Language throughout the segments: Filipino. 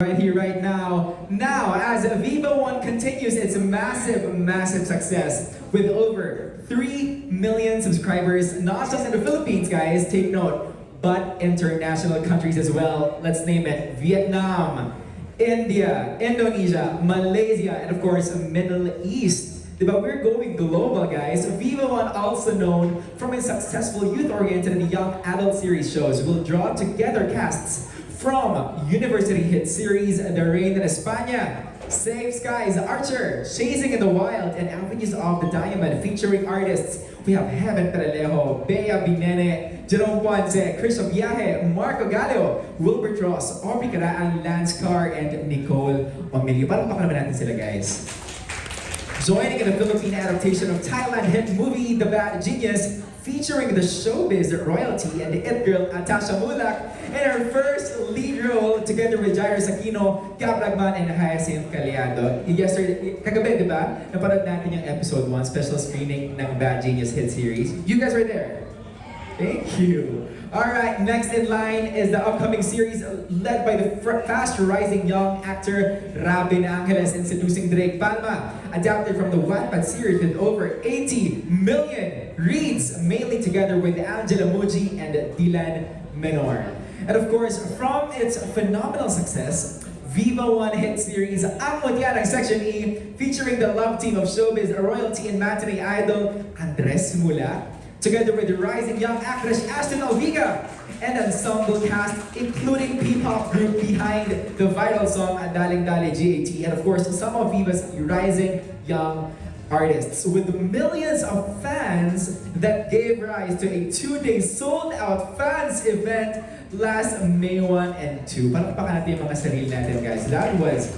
right here, right now. Now, as Viva One continues its a massive, massive success with over 3 million subscribers, not just in the Philippines, guys, take note, but international countries as well. Let's name it Vietnam, India, Indonesia, Malaysia, and of course, Middle East. Diba? We're going global, guys. Viva One, also known from its successful youth-oriented and young adult series shows, will draw together casts from university hit series The Rain in España, Save Skies, Archer, Chasing in the Wild, and Avenues of the Diamond featuring artists. We have Heaven Peralejo, Bea Binene, Jerome Ponce, Chris Viaje, Marco Gallo, Wilbert Ross, Aubrey Caraan, Lance Carr, and Nicole Omilio. Parang naman natin sila, guys. Joining in the Philippine adaptation of Thailand hit movie The Bad Genius, featuring the showbiz royalty and the it girl Natasha Mulak in her first lead role together with Jairo Sakino, Gab Lagman, and Hyacinth Caliado. Yesterday, kagabi, di ba? Napanood natin yung episode 1, special screening ng Bad Genius hit series. You guys were there. Thank you. All right, next in line is the upcoming series led by the fast rising young actor Rabin Angeles in Seducing Drake Palma, adapted from the Wattpad series with over 80 million reads, mainly together with Angela Muji and Dylan Menor. And of course, from its phenomenal success, Viva One hit series Ang Mutya Section E featuring the love team of showbiz royalty and matinee idol Andres Mula together with the rising young actress Ashton Alviga and ensemble cast including P-pop group behind the viral song Daling Dali GAT and of course some of Viva's rising young artists with millions of fans that gave rise to a two-day sold-out fans event last May 1 and 2. Palakpakan natin yung mga sarili natin guys. That was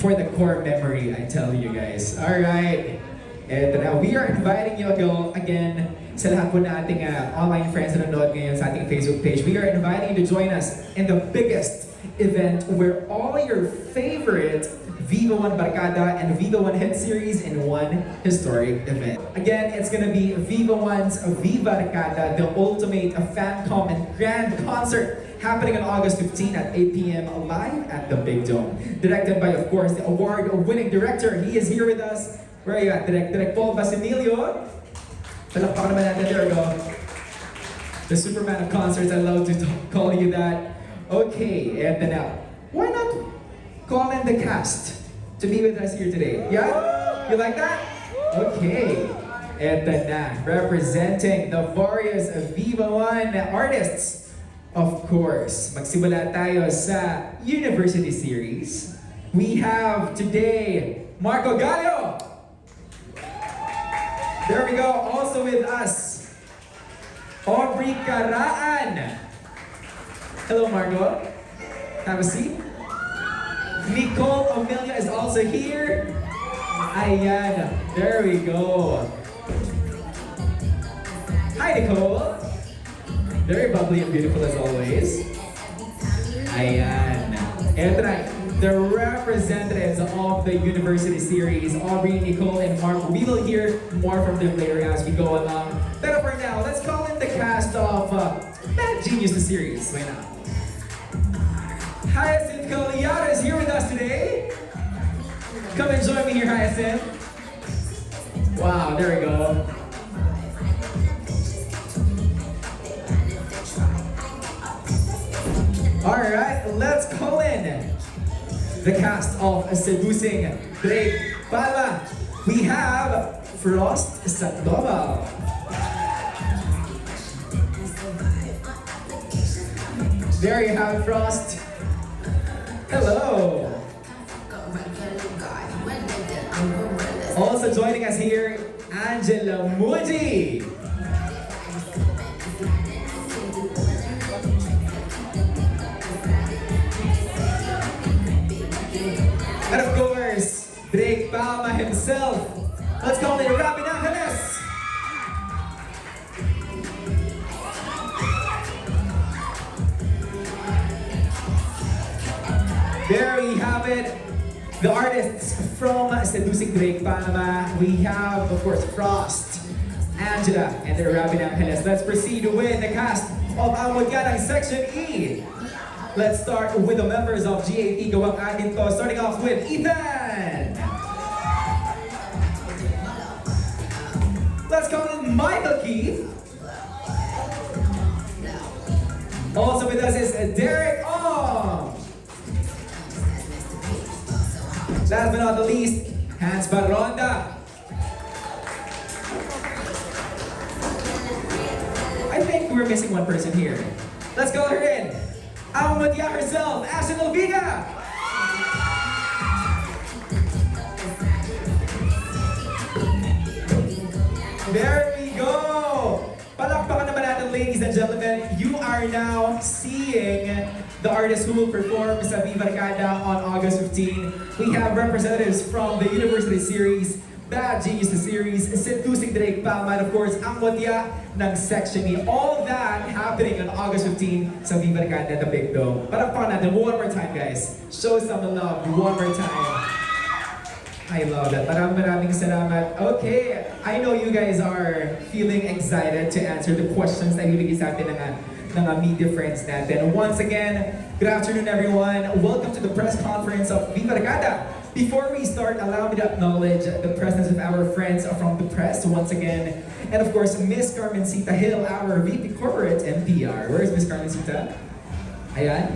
for the core memory, I tell you guys. Alright. And now, we are inviting you again, again sa lahat po na ating uh, online friends na nanonood ngayon sa ating Facebook page. We are inviting you to join us in the biggest event where all your favorite Viva One Barcada and Viva One hit series in one historic event. Again, it's gonna be Viva One's Viva Barcada, the ultimate fan com and grand concert happening on August 15 at 8 p.m. live at the Big Dome. Directed by, of course, the award-winning director. He is here with us. Where are you at? Direct, Direct Paul Basimilio. Palakpakan naman natin. There we go. The Superman of concerts. I love to call you that. Okay, then now, why not call in the cast to be with us here today? Yeah? You like that? Okay. Then na, representing the various Viva One artists. Of course, magsimula tayo sa University Series. We have today Marco Gallo. There we go. Also with us, Aubrey Caraan. Hello, Margot. Have a seat. Nicole Amelia is also here. Ayan. There we go. Hi, Nicole. Very bubbly and beautiful as always. Ayan. Na, the representatives of the university series, Aubrey, Nicole, and Mark. We will hear more from them later as we go along. But for now, let's call in the cast of uh, Bad Genius, the series. Why not? Hyacinth Caliata is here with us today. Come and join me here, Hyacinth. Wow, there we go. Alright, let's call in the cast of Seducing Drake Palma. We have Frost Sandoval. There you have Frost. Hello. Also joining us here, Angela Muji. Himself. Let's call it Robin Angeles. There we have it. The artists from Seducing Drake Panama. We have, of course, Frost, Angela, and the Robin Angeles. Let's proceed with the cast of Ang Mutya Section E. Let's start with the members of GAP Gawang. Starting off with Ethan. Also with us is Derek Ong. Last but not the least, Hans Baronda. I think we're missing one person here. Let's call her in. Almadia herself, Ashton Olviga. There we go! Palakpakan naman natin, ladies and gentlemen. Are now seeing the artist who will perform sa Viva Arcada on August 15. We have representatives from the University Series, Bad Genius Series, Seducing Drake Palma, and of course, ang ng Section E. All that happening on August 15 sa Viva Arcada at the Big Dome. Palakpakan natin one more time, guys. Show some love one more time. I love that. Maraming maraming salamat. Okay, I know you guys are feeling excited to answer the questions na ibibigay sa atin ng, ng uh, media friends natin. Once again, good afternoon everyone. Welcome to the press conference of Viva Regada. Before we start, allow me to acknowledge the presence of our friends from the press once again. And of course, Miss Carmencita Hill, our VP Corporate and PR. Where is Miss Carmencita? Ayan.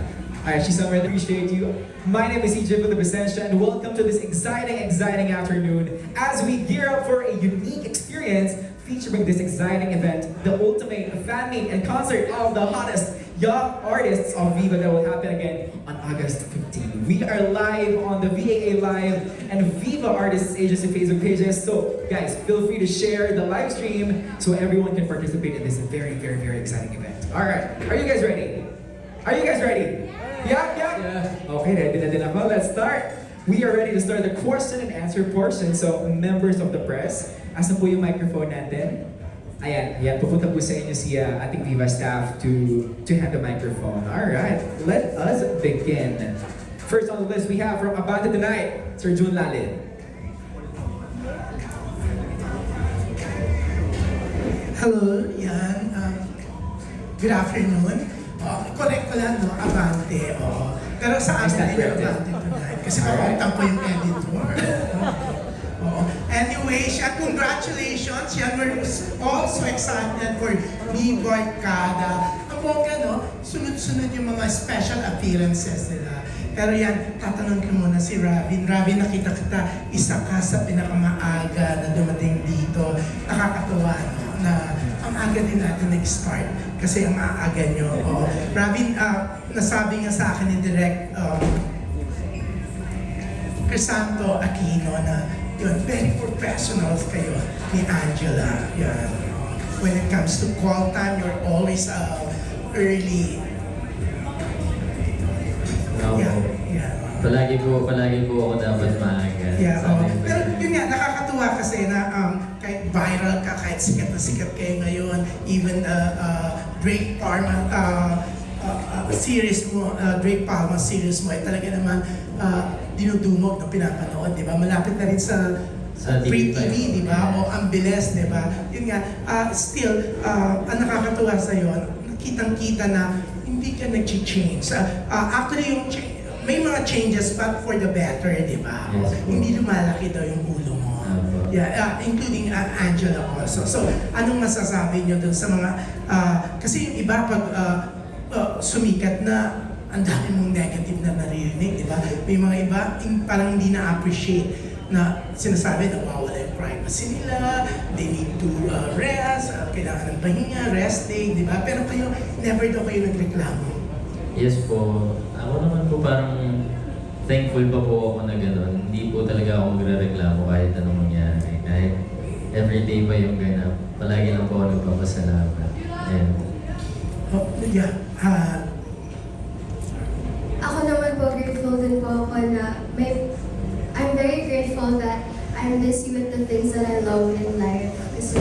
Alright, she's somewhere. Appreciate you. My name is EJ Villavicentia and welcome to this exciting, exciting afternoon as we gear up for a unique experience featuring this exciting event, the ultimate fan meet and concert of the hottest young artists of Viva that will happen again on August 15. We are live on the VAA Live and Viva Artists Agency Facebook pages. So guys, feel free to share the live stream so everyone can participate in this very, very, very exciting event. Alright, are you guys ready? Are you guys ready? Yeah, yeah. Okay, ready na din ako. Let's start. We are ready to start the question and answer portion. So, members of the press, asan po yung microphone natin? Ayan, ayan, pupunta po sa inyo si uh, ating Viva staff to to hand the microphone. Alright, let us begin. First on the list, we have from Abante Tonight, Sir Jun Lalin. Hello, yan. Um, good afternoon. Oh, correct ko lang, no? Abante. Oh. Pero sa amin yung correct? Abante tonight. Kasi papunta po yung editor. Oo. Anyway, siya, congratulations. Yan, we're all so excited for Viva Arcada. Ang bongga, no? Sunod-sunod yung mga special appearances nila. Pero yan, tatanong ko muna si Robin. Robin, nakita kita, isa ka sa pinakamaaga na dumating dito. Nakakatuwa, no? Na ang aga din natin nag-start kasi ang aaga nyo. Oh. Robin, ah, nasabi nga sa akin ni Direct um, Crisanto Aquino na yun, very professionals kayo ni Angela. Yan. When it comes to call time, you're always uh, early. Oo. Yeah, yeah. Palagi po, palagi po ako dapat maaga. Yeah, oh. Pero yun nga, nakakatuwa kasi na viral ka, kahit sikat na sikat kayo ngayon, even uh, uh, Drake Parma uh, uh, uh, series mo, uh, Drake Palma series mo, ay talaga naman uh, dinudumog na pinapanood, di ba? Malapit na rin sa Sa Free TV5. TV, di ba? O ang bilis, di ba? Yun nga, uh, still, uh, ang nakakatuwa sa'yo, kitang-kita na hindi ka nag-change. Uh, uh, actually, yung may mga changes but for the better, di ba? Yes. Hindi lumalaki daw yung ulo mo. Yeah, uh, including uh, Angela also. So, anong masasabi niyo dun sa mga, uh, kasi yung iba pag uh, uh, sumikat na, ang dami mong negative na naririnig, di ba? May mga iba, yung parang hindi na-appreciate na sinasabi na wawala yung privacy nila, they need to uh, rest, uh, kailangan ng pahinga, resting, di ba? Pero kayo, never daw kayo nagreklamo. Yes po. Ako naman po parang thankful pa po ako na gano'n. Hindi po talaga ako magre-reklamo kahit anong everyday pa yung ganap. Palagi lang po ako nagpapasalamat. And Oh, yeah, uh, Ako naman po, grateful din po ako na may, I'm very grateful that I'm busy with the things that I love in life. Kasi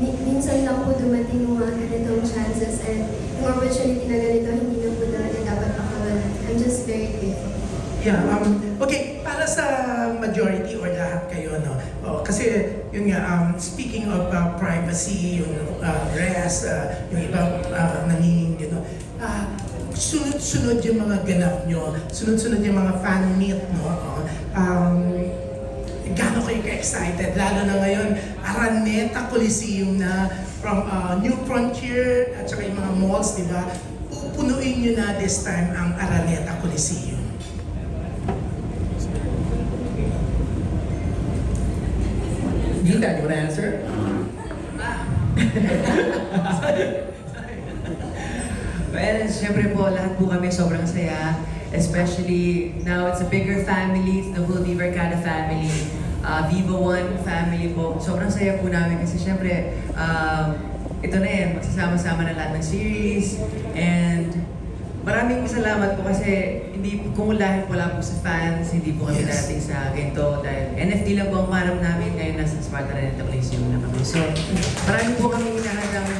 mi- minsan lang po dumating yung mga ganitong chances and yung opportunity na ganito, hindi na po talaga dapat makawalan. I'm just very grateful. Yeah, um, okay, para sa majority or lahat kayo, no? Oh, kasi yun nga, um, speaking of uh, privacy, yung uh, rest, uh, yung ibang uh, nangingin, you know, uh, sunod-sunod yung mga ganap nyo, sunod-sunod yung mga fan meet, no? Um, gaano kayo ka-excited? Lalo na ngayon, Araneta Coliseum na from uh, New Frontier at saka yung mga malls, di ba? Pupunuin nyo na this time ang Araneta Coliseum. Gita, you wanna answer? Well, syempre po, lahat po kami sobrang saya. Especially now it's a bigger family, it's the whole Viva Barkada family. Uh, Viva One family po. Sobrang saya po namin kasi syempre, um, ito na yan, magsasama-sama na lahat ng series. And maraming salamat po kasi hindi kung dahil po lang po sa fans, hindi po kami Yes. dating sa ganito. Dahil NFT lang po ang panam namin ngayon nasa Sparta Red Coliseum na kami. So, marami po kami hinahandang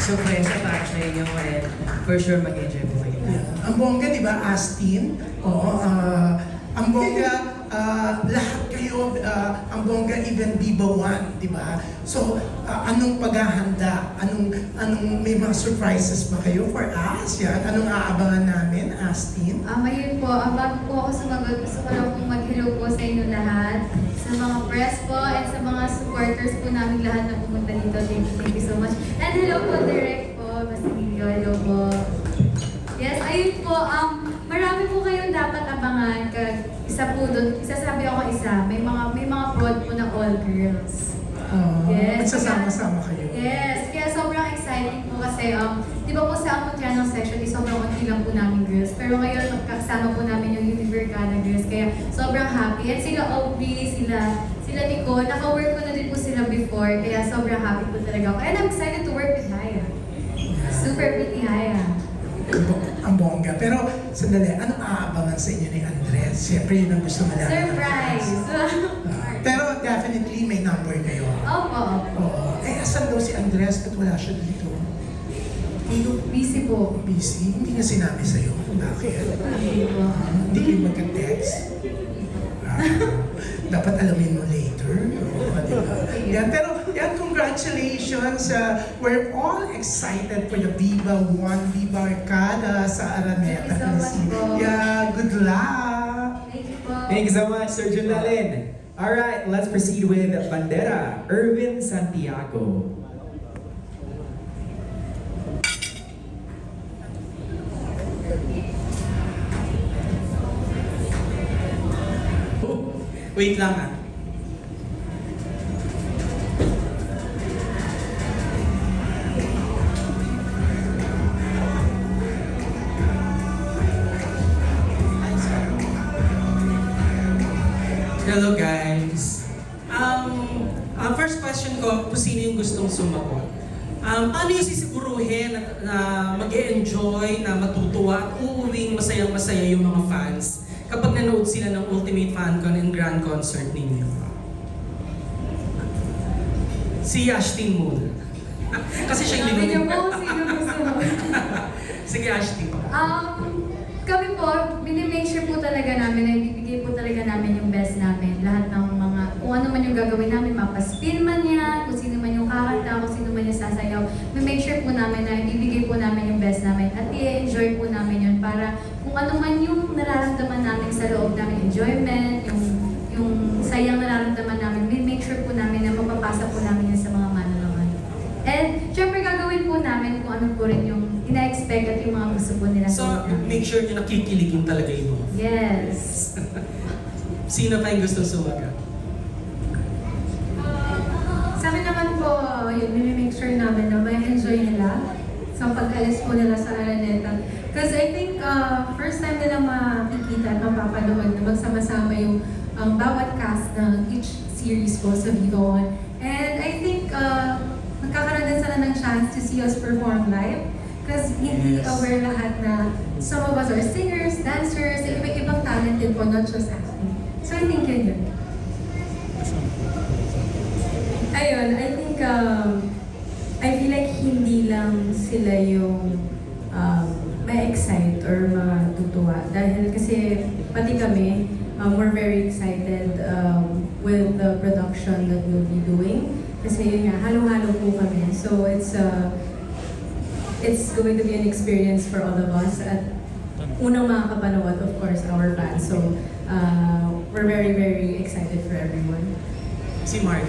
surpresa para sa inyo and for sure mag-enjoy po kayo. Yeah. Ang bongga, di ba, Astin? Oo. ah, ang bongga, ah, lahat kayo, ah, ang bongga even One, di ba? So, ah, anong paghahanda? Anong, anong, may mga surprises ba kayo for us? Yan. Anong aabangan namin, Astin? Um, ayun po, um, bago po ako sumagot, gusto ko lang pong mag-hello po sa inyo lahat. Sa mga press po and sa mga supporters po namin lahat na pumunta dito. Thank you, thank you so much. And hello po, Direct po, Basilio, hello po. Yes, ayun po, um, marami po kayong dapat abangan. Kag, isa po doon, isasabi ako isa, may mga, may mga prod po na all girls. Uh, Yes. Magsasama-sama kayo. Yes, kaya sobrang exciting po kasi um, di ba po sa Amotiano section, di sobrang unti lang po namin girls. Pero ngayon, kasama po namin yung Univercana girls. Kaya sobrang happy. At sila Aubrey, sila, sila Nico, naka-work ko na din po sila before. Kaya sobrang happy po talaga ako. And I'm excited to work with Haya. Super pretty Haya. Ang bo- Ang bongga. Pero, sandali, anong aabangan sa inyo ni Andres? Siyempre, yun ang gusto malaman. Surprise! Ah, pero definitely may number kayo. Opo. Oo. Eh, asan daw si Andres? Ba't wala siya dito? Busy po. Busy? Hindi niya sinabi sa'yo. Bakit? Hindi po. Ah, Hindi kayo magka-text? Ah, dapat alamin mo later. Oo, di ba? Yan, pero yan, congratulations. Uh, we're all excited for the Viva One Viva Arcada sa Araneta. Thank you so much po. Yeah, good luck. Thank you po. Thank you so much, Sir Junalin. Alright, let's proceed with Bandera, Irvin Santiago. Wait lang ah. Hello guys. Um, ang first question ko, kung sino yung gustong sumagot. Um, paano yung sisiguruhin na, na mag enjoy na matutuwa at uuwing masayang-masaya yung mga fans kapag nanood sila ng Ultimate FanCon and Grand Concert ninyo? Si Ashtin muna. Kasi siya Sabi niyo yung po, sino gusto mo? Sige, Ashtin. Um, kami po, minimake sure po talaga namin na ibibigay po talaga namin yung best namin. Lahat ng mga, kung ano man yung gagawin namin, mapaspin man yan, kung sino man yung kakanta, kung sino man yung sasayaw. May-make sure po namin na ibibigay po namin yung best namin at i-enjoy po namin yun para kung ano man yung nararamdaman namin sa loob namin, enjoyment, yung yung sayang nararamdaman namin, we make sure po namin na mapapasa po namin yan sa mga manonood. And syempre gagawin po namin kung ano po rin yung ina-expect at yung mga gusto po nila So, make sure nyo nakikiligin talaga yung mga Yes. Sino pa yung gustong sumagot? Sa akin naman po, yun, make sure namin na may enjoy nila sa pag-alis po nila sa Araneta. Because I think uh, first time nila makikita at mapapanood na magsama-sama yung ang bawat cast ng each series po sa Vivo One. And I think uh, magkakaroon din sila ng chance to see us perform live. Because hindi Yes. aware lahat na some of us are singers, dancers, iba-ibang talented po, not just acting. So I think yun yun. Ayun, I think um, I feel like hindi lang sila yung um, ma-excite or matutuwa. Dahil kasi pati kami, um, we're very excited um, with the production that we'll be doing. Kasi yun nga, halo-halo po kami. So it's uh, it's going to be an experience for all of us at unang makakapanood, of course, our fans. So, uh, we're very, very excited for everyone. Si Mark.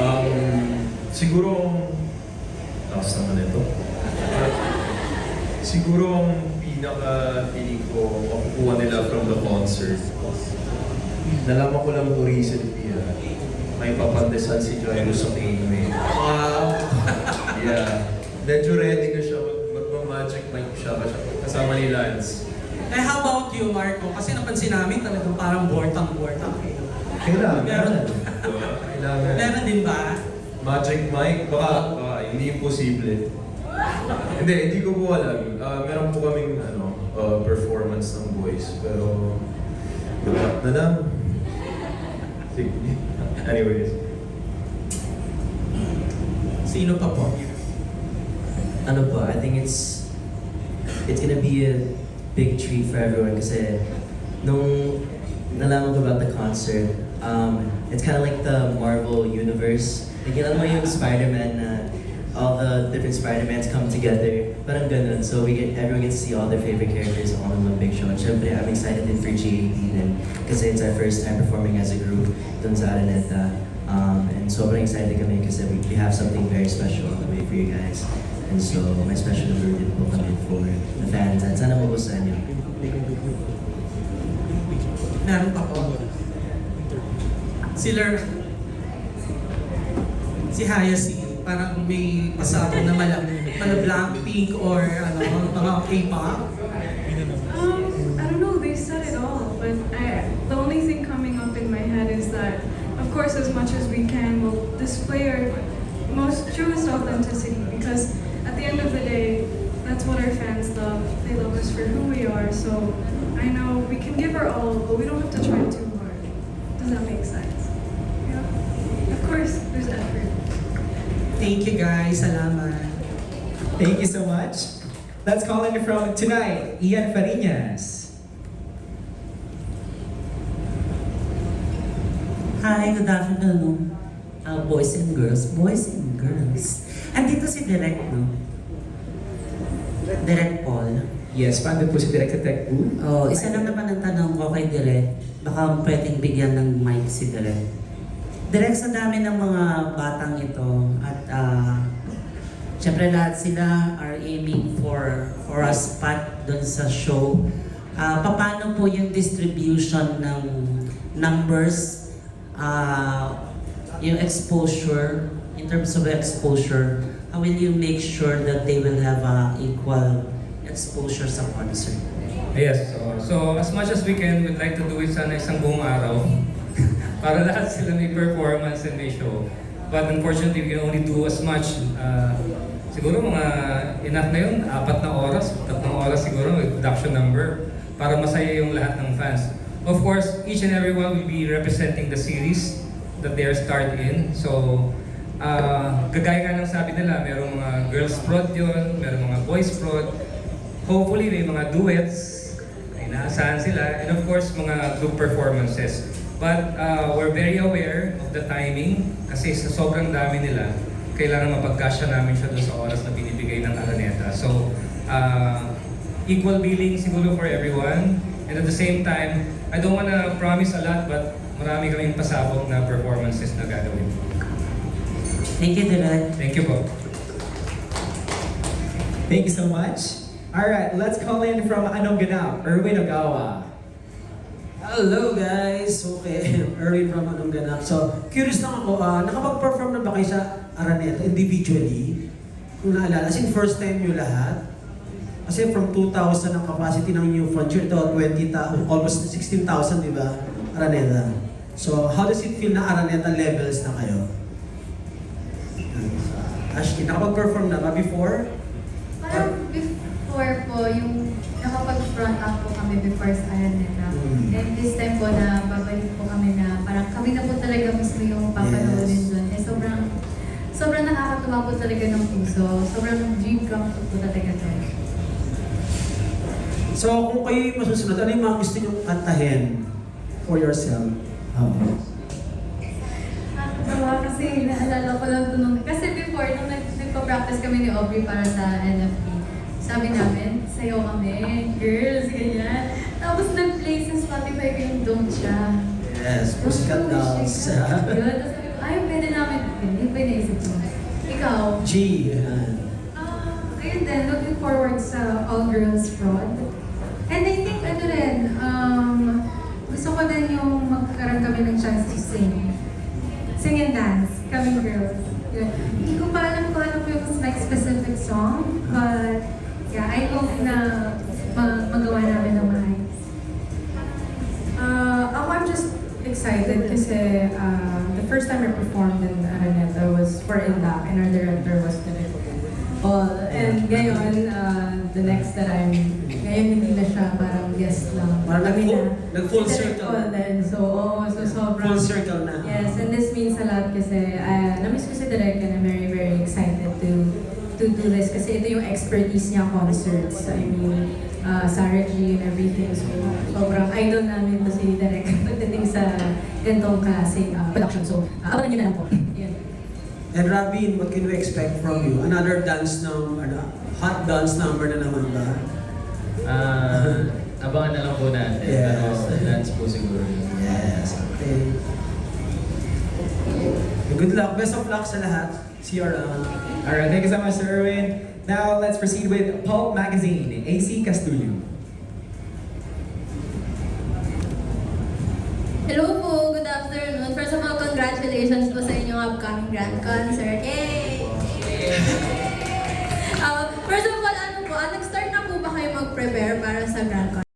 Um, siguro, tapos naman ito. siguro ang pinaka piling ko makukuha nila from the concert. Nalaman ko lang po recently ah, may papandesal si Jairo sa Kingway. Wow. Yeah. Medyo ready na siya. Mag- Magma-magic mic siya kas- kasama ni Lance. Eh, how about you, Marco? Kasi napansin namin talagang parang bortang-bortang. Kailangan. Meron. Kailangan. Meron din ba? Magic mic? Baka, baka hindi imposible. hindi, hindi ko po alam. Ah, meron po kaming ano, ah, performance ng voice. Pero, wala na lang. Sige. Anyways. Sino pa po? ano po, I think it's it's gonna be a big treat for everyone kasi nung nalaman ko about the concert, um, it's kind of like the Marvel universe. Like, alam mo yung Spider-Man na all the different Spider-Mans come together. Parang ganun. So we get, everyone gets to see all their favorite characters in one big show. And syempre, I'm excited for G18 and it's our first time performing as a group dun sa Araneta. Um, and sobrang excited kami kasi we, we have something very special on the way for you guys. And so, may special number din po kami for the fans at sana magustuhan niyo. Meron pa po. Si Ler... Si Hyacinth, parang may pasado na mala, mala Blackpink or ano, mga K-pop. Um, I don't know, they said it all, but I, the only thing coming up in my head is that, of course, as much as we can, we'll display our most truest authenticity because at the end of the day, that's what our fans love. They love us for who we are, so I know we can give our all, but we don't have to try too hard. Does that make sense? Yeah? Of course, there's effort. Thank you guys, salamat. Thank you so much. Let's call in from tonight, Ian Farinas. Hi, good afternoon, uh, boys and girls. Boys and girls. Andito si Direk, no? Direk Paul. Yes, paano po si Direct sa Tech? Oh, isa lang naman ang tanong ko kay Direk. Baka pwedeng bigyan ng mic si Direk. Direk, sa dami ng mga batang ito at uh, syempre lahat sila are aiming for for a spot dun sa show. Ah, paano po yung distribution ng numbers, ah, yung exposure, in terms of exposure, how will you make sure that they will have a equal exposure sa concert? Yes, so, so as much as we can, we'd like to do it sana isang buong araw para lahat sila may performance and may show. But unfortunately, we can only do as much. Uh, siguro mga enough na yun, apat na oras, tatlong oras siguro with production number para masaya yung lahat ng fans. Of course, each and every one will be representing the series that they are starred in. So, uh, kagaya nga ng sabi nila, merong mga girls prod yun, merong mga boys prod. Hopefully, may mga duets, ay naasahan sila, and of course, mga group performances. But uh, we're very aware of the timing kasi sa sobrang dami nila, kailangan mapagkasya namin siya doon sa oras na binibigay ng Araneta. So, uh, equal billing siguro for everyone. And at the same time, I don't wanna promise a lot, but marami kaming pasabog na performances na gagawin. Thank you, Direk. Thank you po. Thank you so much. Alright, let's call in from Anong Ganap, Erwin Ogawa. Hello guys! Okay, Erwin from Anong Ganap. So, curious lang ako, ah, nakapag-perform na ba kayo sa Araneta individually? Kung naalala, as in first time nyo lahat? Kasi from 2,000 ang capacity ng New Frontier to 20,000, almost 16,000, di ba? Araneta. So, how does it feel na Araneta levels na kayo? Ashley, nakapag-perform na ba before? Parang before po, yung nakapag-front up po kami before sa Araneta. Mm. And this time po na babalik po kami na parang kami na po talaga mismo yung papanoodin Yes. doon. Eh sobrang, sobrang nakakatuwa po talaga ng puso. Sobrang dream come true po talaga to. So, kung kayo masusunod, ano yung mga gusto nyong kantahin for yourself? Oo. Nakakatawa kasi naalala ko lang nung, kasi before, nung nag, nagpa-practice kami ni Aubrey para sa NFP, sabi namin, sayo kami, girls, ganyan. Tapos nag-play sa Spotify ko yung Don't siya. Yes, Pussycat Dolls. Yun, tapos sabi ko, ay, pwede namin, hindi, pwede isip ko. Ikaw, G. Ah, ayun din, looking forward sa All Girls Fraud. And I think ano rin, um, gusto ko din yung magkaroon kami ng chance to sing. Sing and dance, kami girls. Yun. Hindi ko pa alam kung ano po yung like specific song, but yeah, I hope na ma- magawa namin ng maayos. Uh, ako, I'm just excited kasi uh, the first time I performed in Araneta was for Indak and our director was Direk Paul. And ngayon, uh, the next that I'm, ngayon hindi na siya parang guest lang. Parang nag-full- na. nag-full Si Direk circle. Paul din. So, oo, so sobrang... Full circle na. Yes, and this means a lot kasi uh, namiss ko si Direk and I'm very, very excited to to do this kasi ito yung expertise niya concerts. I mean, uh, Sarah G and everything. So, sobrang idol namin to si Direk pagdating sa ganitong klaseng uh, production. So, uh, abangan niyo na lang po. Yun. And Robin, what can we expect from you? Another dance number, ano, hot dance number na naman ba? Ah, abangan na lang po natin. Yes. Pero dance po siguro. Yes, okay. Good luck. Best of luck sa lahat. See you around. All right, thank you so much, Sir Erwin. Now let's proceed with Pulp Magazine, AC Castillo. Hello po, good afternoon. First of all, congratulations po sa inyong upcoming grand concert. Yay! Uh, first of all, ano po, ah, nag-start na po ba kayo mag-prepare para sa grand concert?